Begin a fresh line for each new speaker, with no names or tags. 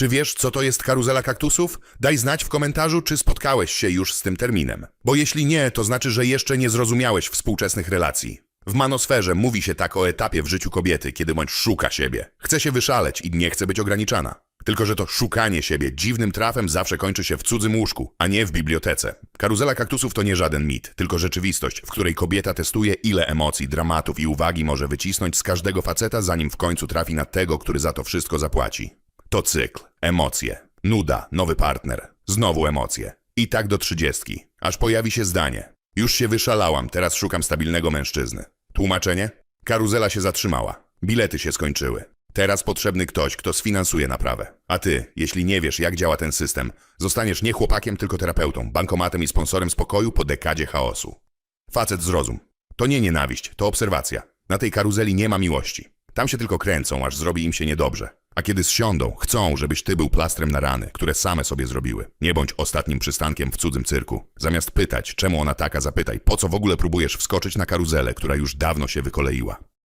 Czy wiesz, co to jest karuzela kaktusów? Daj znać w komentarzu, czy spotkałeś się już z tym terminem. Bo jeśli nie, to znaczy, że jeszcze nie zrozumiałeś współczesnych relacji. W manosferze mówi się tak o etapie w życiu kobiety, kiedy bądź szuka siebie. Chce się wyszaleć i nie chce być ograniczana. Tylko, że to szukanie siebie dziwnym trafem zawsze kończy się w cudzym łóżku, a nie w bibliotece. Karuzela kaktusów to nie żaden mit, tylko rzeczywistość, w której kobieta testuje, ile emocji, dramatów i uwagi może wycisnąć z każdego faceta, zanim w końcu trafi na tego, który za to wszystko zapłaci. To cykl. Emocje. Nuda. Nowy partner. Znowu emocje. I tak do trzydziestki. Aż pojawi się zdanie. Już się wyszalałam, teraz szukam stabilnego mężczyzny. Tłumaczenie? Karuzela się zatrzymała. Bilety się skończyły. Teraz potrzebny ktoś, kto sfinansuje naprawę. A ty, jeśli nie wiesz, jak działa ten system, zostaniesz nie chłopakiem, tylko terapeutą, bankomatem i sponsorem spokoju po dekadzie chaosu. Facet zrozum. To nie nienawiść, to obserwacja. Na tej karuzeli nie ma miłości. Tam się tylko kręcą, aż zrobi im się niedobrze. A kiedy zsiądą, chcą, żebyś ty był plastrem na rany, które same sobie zrobiły. Nie bądź ostatnim przystankiem w cudzym cyrku. Zamiast pytać, czemu ona taka, zapytaj, po co w ogóle próbujesz wskoczyć na karuzelę, która już dawno się wykoleiła.